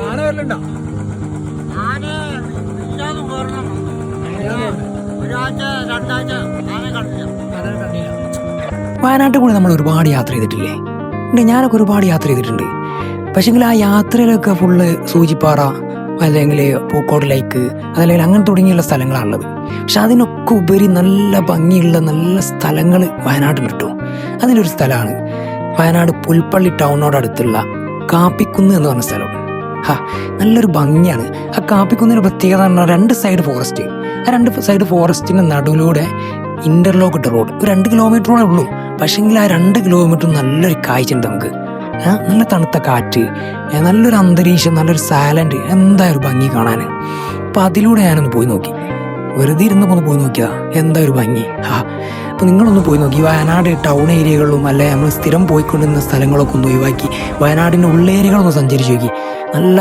ആന വരലുണ്ടോ? ആന ഇല്ലാതെ പോരണം ഒരാഴ്ച രണ്ടാഴ്ച ആന കണ്ടില്ല. ആന കണ്ടില്ല. വയനാട്ടിൽ കൂടി നമ്മൾ ഒരുപാട് യാത്ര ചെയ്തിട്ടില്ലേ? ഉണ്ട് ഞാനൊക്കെ ഒരുപാട് യാത്ര ചെയ്തിട്ടുണ്ട്. പക്ഷെങ്കിൽ ആ യാത്രയിലൊക്കെ ഫുള്ള് സൂചിപ്പാറ അല്ലെങ്കിൽ പൂക്കോട് ലേക്ക് അതല്ലെങ്കിൽ അങ്ങനെ തുടങ്ങിയുള്ള സ്ഥലങ്ങളാണുള്ളത്. പക്ഷെ അതിനൊക്കെ ഉപരി നല്ല ഭംഗിയുള്ള നല്ല സ്ഥലങ്ങൾ വയനാട്ടിൽ കിട്ടും അതിലൊരു സ്ഥലമാണ് വയനാട് പുൽപ്പള്ളി ടൗണിനോടടുത്തുള്ള കാപ്പിക്കുന്ന് എന്ന് പറഞ്ഞ സ്ഥലം. ഹാ നല്ലൊരു ഭംഗിയാണ്. ആ കാപ്പിക്കുന്നിന് പ്രത്യേകത പറഞ്ഞാൽ രണ്ട് സൈഡ് ഫോറസ്റ്റ് ആ രണ്ട് സൈഡ് ഫോറസ്റ്റിന്റെ നടുവിലൂടെ ഇന്റർലോക്ക് ഇട്ട റോഡ് ഒരു രണ്ട് കിലോമീറ്ററോടെ ഉള്ളൂ. പക്ഷെങ്കിൽ ആ രണ്ട് കിലോമീറ്റർ നല്ലൊരു കാഴ്ച ഉണ്ട് നമുക്ക് നല്ല തണുത്ത കാറ്റ് നല്ലൊരു അന്തരീക്ഷം നല്ലൊരു സാലൻഡ് എന്തായാലും ഭംഗി കാണാൻ. അപ്പോൾ അതിലൂടെ ഞാനൊന്ന് പോയി നോക്കി. വെറുതെ ഇരുന്നപ്പോൾ ഒന്ന് പോയി നോക്കിയതാ. എന്താ ഒരു ഭംഗി? ആ അപ്പോൾ നിങ്ങളൊന്ന് പോയി നോക്കി. വയനാട് ടൗൺ ഏരിയകളിലും അല്ലെ നമ്മൾ സ്ഥിരം പോയിക്കൊണ്ടിരുന്ന സ്ഥലങ്ങളൊക്കെ ഒന്ന് ഒഴിവാക്കി. വയനാടിന്റെ ഉള്ളേരിയകളൊന്ന് സഞ്ചരിച്ച് നോക്കി. നല്ല